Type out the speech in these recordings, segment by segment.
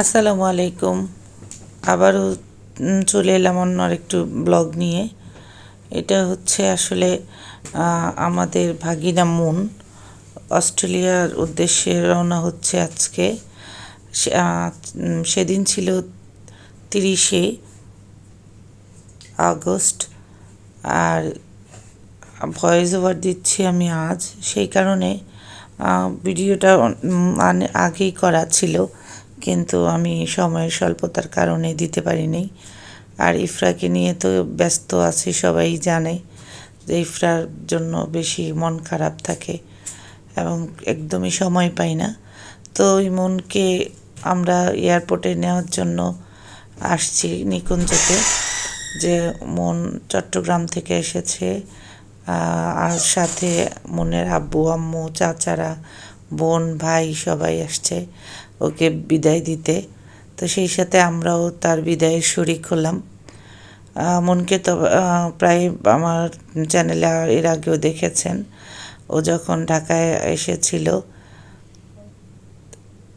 আসসালামু আলাইকুম। আবারও চলে এলাম অন্য আরেকটু ব্লগ নিয়ে। এটা হচ্ছে আসলে আমাদের ভাগিনা মুন। অস্ট্রেলিয়ার উদ্দেশ্যে রওনা হচ্ছে আজকে। সেদিন ছিল তিরিশে আগস্ট। আর ভয়েস ওভার দিচ্ছি আমি আজ। সেই কারণে ভিডিওটা মানে আগেই করা ছিল। কিন্তু আমি সময়ের স্বল্পতার কারণে দিতে পারিনি। আর ইফরাকে নিয়ে তো ব্যস্ত আছি, সবাই জানে যে ইফরার জন্য বেশি মন খারাপ থাকে এবং একদমই সময় পাই না। তো ওই মনকে আমরা এয়ারপোর্টে নেওয়ার জন্য আসছি নিকুঞ্জতে যে মন চট্টগ্রাম থেকে এসেছে। আর সাথে মনের আব্বু, আম্মু, চাচারা, বোন, ভাই সবাই আসছে। ওকে বিদায় দিতে। তো সেই সাথে আমরাও তার বিদায়ের শরিক হলাম। মনকে তো প্রায় আমার চ্যানেলে এর আগেও দেখেছেন। ও যখন ঢাকায় এসেছিল,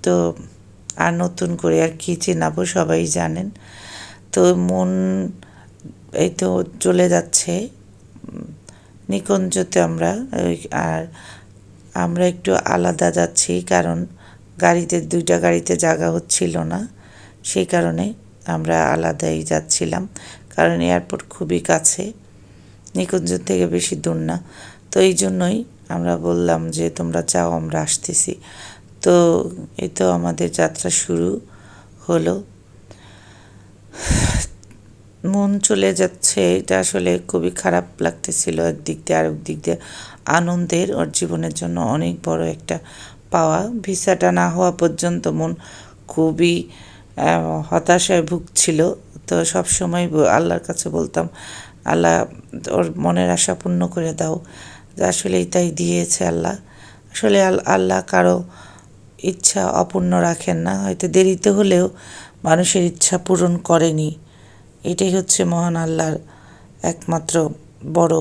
তো আর নতুন করে আর কি চেনাবো সবাই জানেন। তো মন এই তো চলে যাচ্ছে। নিকুঞ্জতে আমরা আর আমরা একটু আলাদা যাচ্ছি কারণ গাড়িতে, দুইটা গাড়িতে জায়গা হচ্ছিল না। সেই কারণে আমরা আলাদাই যাচ্ছিলাম, কারণ এয়ারপোর্ট খুবই কাছে নিকুঞ্জ থেকে বেশি দূর না। তো এই জন্যই আমরা বললাম যে, তোমরা যাও, আমরা আসতেছি। তো এই তো আমাদের যাত্রা শুরু হলো। মন চলে যাচ্ছে, এটা আসলে খুবই খারাপ লাগতেছিল একদিক দিয়ে আরেক দিক দিয়ে। আনন্দের, ওর জীবনের জন্য অনেক বড় একটা পাওয়া, ভিসাটা না হওয়া পর্যন্ত মন খুবই হতাশায় ভুগছিল। তো সব সময় আল্লাহর কাছে বলতাম, আল্লাহ ওর মনের আশা পূর্ণ করে দাও। যে আসলে এটাই দিয়েছে আল্লাহ। আসলে আল- আল্লাহ কারও ইচ্ছা অপূর্ণ রাখেন না। হয়তো দেরিতে হলেও মানুষের ইচ্ছা পূরণ করেনি। এটাই হচ্ছে মহান আল্লাহর একমাত্র বড়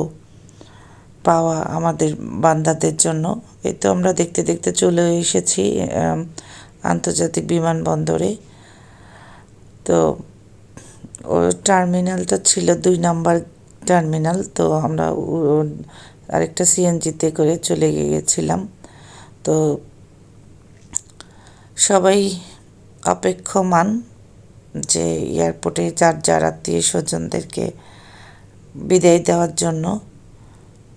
পাওয়া আমাদের বান্দাদের জন্য। এই তো আমরা দেখতে দেখতে চলে এসেছি আন্তর্জাতিক বিমানবন্দরে। তো ও টার্মিনালটা ছিল দুই নাম্বার টার্মিনাল, তো আমরা আরেকটা সিএনজিতে করে চলে গিয়েছিলাম। তো সবাই অপেক্ষমান যে এয়ারপোর্টে যার যার আত্মীয় স্বজনদেরকে বিদায় দেওয়ার জন্য।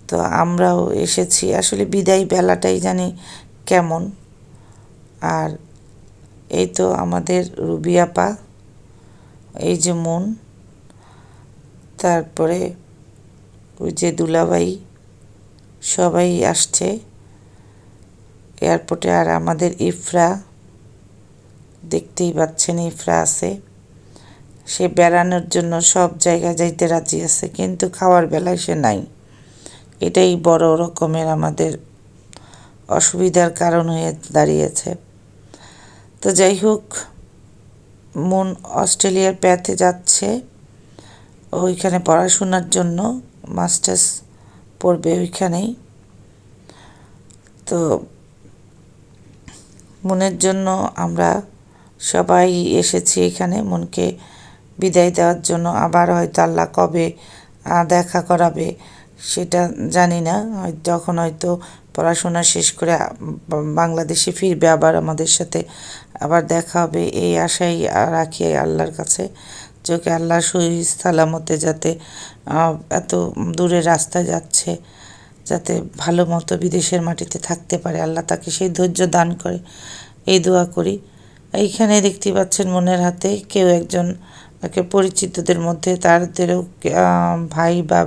তো আমরাও এসেছি। আসলে বিদায় বেলাটাই জানি কেমন। আর এই তো আমাদের রুবি আপা, এই যে মন, তারপরে ওই যে দুলাভাই, সবাই আসছে। এয়ারপোর্টে আর আমাদের ইফরা, দেখতেই পাচ্ছেন ইফরা আছে। সে বেড়ানোর জন্য সব জায়গায় যাইতে রাজি আছে, কিন্তু খাওয়ার বেলায় সে নাই। এটাই বড় রকমের আমাদের অসুবিধার কারণ হয়ে দাঁড়িয়েছে। তো যাই হোক, মন অস্ট্রেলিয়ার প্যাথে যাচ্ছে। ওইখানে পড়াশোনার জন্য মাস্টার্স পড়বে ওইখানেই। তো মনের জন্য আমরা সবাই এসেছি এখানে। মনকে বিদায় দেওয়ার জন্য আবার হয়তো আল্লাহ কবে দেখা করাবে। সেটা জানি না। যখন হয়তো পড়াশোনা শেষ করে বাংলাদেশে ফিরবে, আবার আমাদের সাথে আবার দেখা হবে, এই আশাই রাখি আল্লাহর কাছে। ওকে আল্লাহ সহি সালামতে যাতে এত দূরে রাস্তায় যাচ্ছে, যাতে ভালো মতো বিদেশের মাটিতে থাকতে পারে। আল্লাহ তাকে সেই ধৈর্য দান করে, এই দোয়া করি। এইখানে দেখতে পাচ্ছেন মনের হাতে কেউ একজন, একে পরিচিতদের মধ্যে, তাদেরও ভাই বা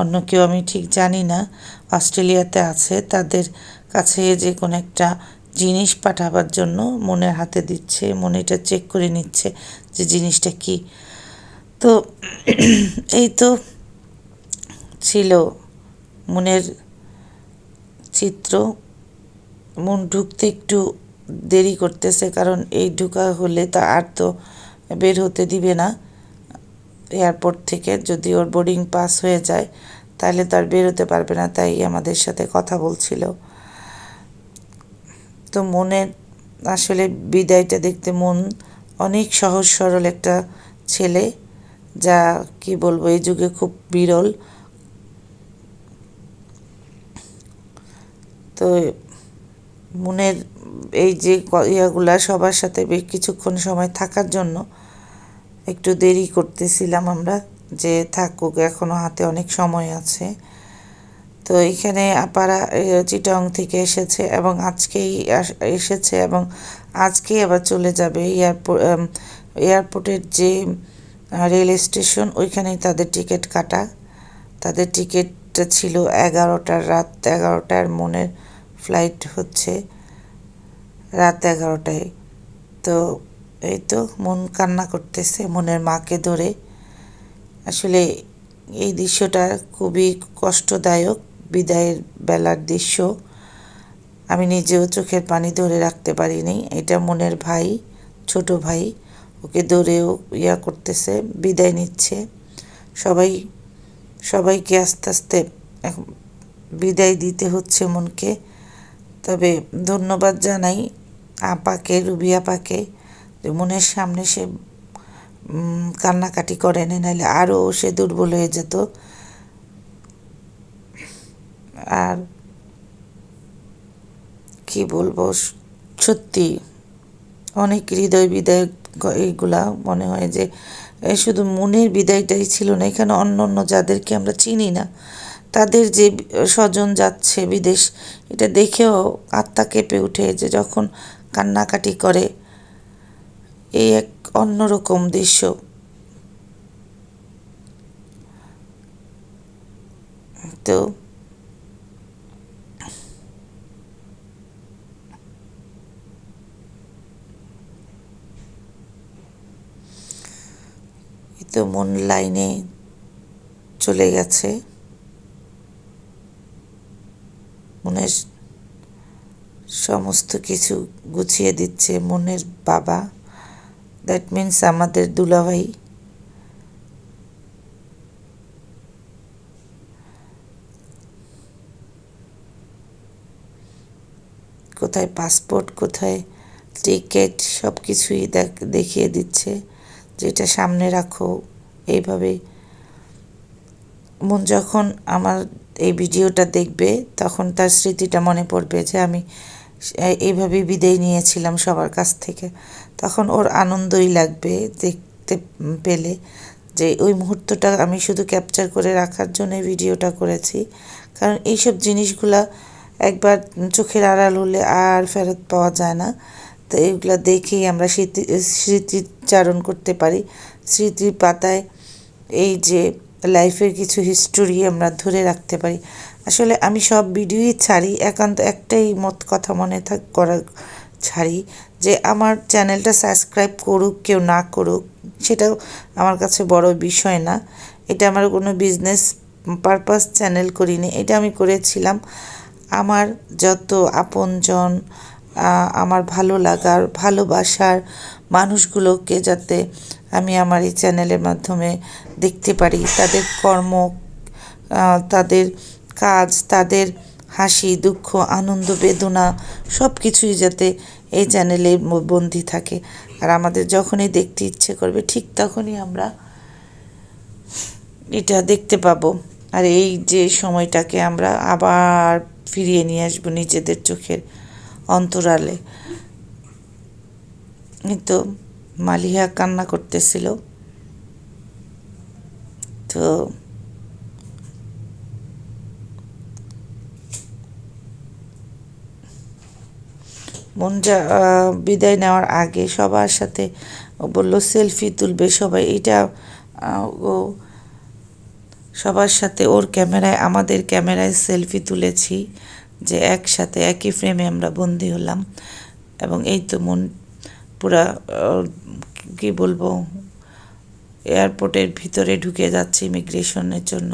অন্য কেউ আমি ঠিক জানি না, অস্ট্রেলিয়াতে আছে, তাদের কাছে যে কোনো একটা জিনিস পাঠাবার জন্য মনের হাতে দিচ্ছে, মনেটা চেক করে নিচ্ছে যে জিনিসটা কি। তো এই তো ছিল মনের চিত্র। মন ঢুকতে একটু দেরি করতেছে, কারণ এই ঢুকা হলে তা আর তো বের হতে দিবে না। এয়ারপোর্ট থেকে যদি ওর বোর্ডিং পাস হয়ে যায়, তাহলে তো আর বেরোতে পারবে না, তাই আমাদের সাথে কথা বলছিল। তো মনের আসলে বিদায়টা দেখতে মন অনেক সহজ সরল একটা ছেলে, যা কি বলব, এই যুগে খুব বিরল। তো মনের এই যে ইয়াগুলা সবার সাথে কিছুক্ষণ সময় থাকার জন্য একটু দেরি করতেছিলাম আমরা, যে থাকুক, এখনও হাতে অনেক সময় আছে। তো এখানে আপারা চিটং থেকে এসেছে এবং আজকেই এসেছে এবং আজকেই আবার চলে যাবে এয়ারপোর্ট এয়ারপোর্টের যে রেল স্টেশন, ওইখানেই তাদের টিকিট কাটা। তাদের টিকিটটা ছিল এগারোটার রাত, এগারোটার মনের ফ্লাইট হচ্ছে রাত এগারোটায়। তো এই তো মন কান্না করতেছে, মনের মাকে ধরে। আসলে এই দৃশ্যটা খুবই কষ্টদায়ক, বিদায়ের বেলার দৃশ্য। আমি নিজেও চোখের পানি ধরে রাখতে পারিনি। এটা মনের ভাই, ছোট ভাই, ওকে ধরেও ইয়া করতেছে, বিদায় নিচ্ছে। সবাই, সবাইকে আস্তে আস্তে বিদায় দিতে হচ্ছে মনকে। তবে ধন্যবাদ জানাই আপাকে, রুবি আপাকে। মনের সামনে সে কান্নাকাটি করেনি নাহলে আরও সে দুর্বল হয়ে যেত। আর কি বলব সত্যি অনেক হৃদয় বিদায় এইগুলা মনে হয় যে শুধু মনের বিদায়টাই ছিল না, এখানে অন্য অন্য যাদেরকে আমরা চিনি না, তাদের যে স্বজন যাচ্ছে বিদেশ, এটা দেখেও আত্মা কেঁপে উঠে যে যখন কান্নাকাটি করে এই এক অন্যরকম দৃশ্য। তো তো মন লাইনে চলে গেছে। মনের সমস্ত কিছু গুছিয়ে দিচ্ছে মনের বাবা। দ্যাট মিন্স আমাদের দুলাভাই। কোথায় পাসপোর্ট কোথায় টিকিট সব কিছুই দেখ- দেখিয়ে দিচ্ছে। যেটা সামনে রাখো, এইভাবে। মন যখন আমার এই ভিডিওটা দেখবে, তখন তার স্মৃতিটা মনে পড়বে যে আমি এই- এইভাবেই বিদায় নিয়েছিলাম সবার কাছ থেকে। তখন ওর আনন্দই লাগবে দেখতে পেলে যে ওই মুহূর্তটা আমি শুধু ক্যাপচার করে রাখার জন্য ভিডিওটা করেছি। কারণ এইসব জিনিসগুলা একবার চোখের আড়াল হলে আর ফেরত পাওয়া যায় না। তো এগুলো দেখেই আমরা স্মৃতি, স্মৃতিচারণ করতে পারি। স্মৃতির পাতায় এই যে লাইফের কিছু হিস্টোরি আমরা ধরে রাখতে পারি। আসলে আমি সব ভিডিওই ছাড়ি, একান্ত একটাই মত কথা মনে থাক, করা ছাড়ি যে আমার চ্যানেলটা সাবস্ক্রাইব করুক, কেউ না করুক, সেটাও আমার কাছে বড় বিষয় না। এটা আমার কোনো বিজনেস পারপাস চ্যানেল করিনি, এটা আমি করেছিলাম। আমার যত আপনজন আমার ভালো লাগার, ভালোবাসার মানুষগুলোকে যাতে আমি আমার এই চ্যানেলের মাধ্যমে দেখতে পারি, তাদের কর্ম তাদের কাজ, তাদের হাসি, দুঃখ, আনন্দ, বেদনা সব কিছুই যাতে এই চ্যানেলে বন্দি থাকে। আর আমাদের যখনই দেখতে ইচ্ছে করবে, ঠিক তখনই আমরা এটা দেখতে পাবো। আর এই যে সময়টাকে আমরা আবার ফিরিয়ে নিয়ে আসব নিজেদের চোখের অন্তরালে। কিন্তু মালিহা কান্না করতেছিল। তো মন যা বিদায় নেওয়ার আগে সবার সাথে বলল, সেলফি তুলবে সবাই। এটা ও সবার সাথে, ওর ক্যামেরায়, আমাদের ক্যামেরায় সেলফি তুলেছি যে একসাথে, একই ফ্রেমে আমরা বন্দি হলাম। এবং এই তো মন পুরা কি বলব, এয়ারপোর্টের ভিতরে ঢুকে যাচ্ছে ইমিগ্রেশনের জন্য।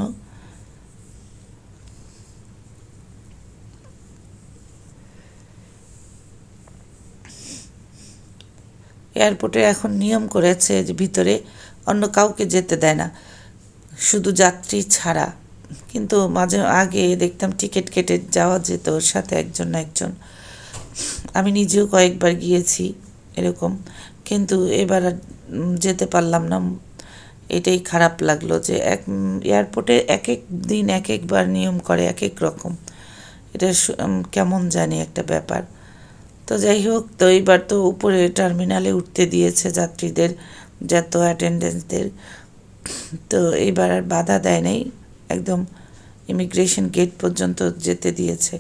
এয়ারপোর্টে এখন নিয়ম করেছে যে ভিতরে অন্য কাউকে যেতে দেয় না, শুধু যাত্রী ছাড়া। কিন্তু মাঝে আগে দেখতাম টিকিট কেটে যাওয়া যেত ওর সাথে একজন না একজন। আমি নিজেও কয়েকবার গিয়েছি এরকম, কিন্তু এবার যেতে পারলাম না। এটাই খারাপ লাগল যে এক এয়ারপোর্টে এক এক দিন এক একবার নিয়ম করে এক এক রকম। এটা কেমন জানি একটা ব্যাপার। তো যাই হোক, তো এইবার তো উপরে টার্মিনালে উঠতে দিয়েছে যাত্রীদের, যত অ্যাটেন্ডেন্সদের তো এইবার আর বাধা দেয় নাই, একদম ইমিগ্রেশন গেট পর্যন্ত যেতে দিয়েছে।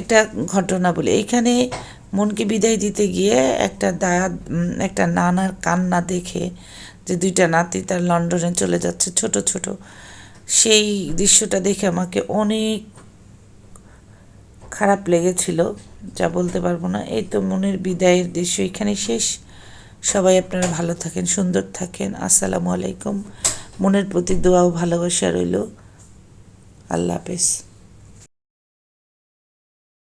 একটা ঘটনা বলি, এইখানে মনকে বিদায় দিতে গিয়ে একটা দায়া একটা নানার কান্না দেখে যে দুইটা নাতি তার লন্ডনে চলে যাচ্ছে, ছোট ছোট। সেই দৃশ্যটা দেখে আমাকে অনেক খারাপ লেগেছিল, যা বলতে পারব না। এই তো মনের বিদায়ের দৃশ্য এখানে শেষ। সবাই আপনারা ভালো থাকেন, সুন্দর থাকেন। আসসালামু আলাইকুম। মনের প্রতি দোয়াও ভালোবাসা রইল। আল্লাহ হাফেজ।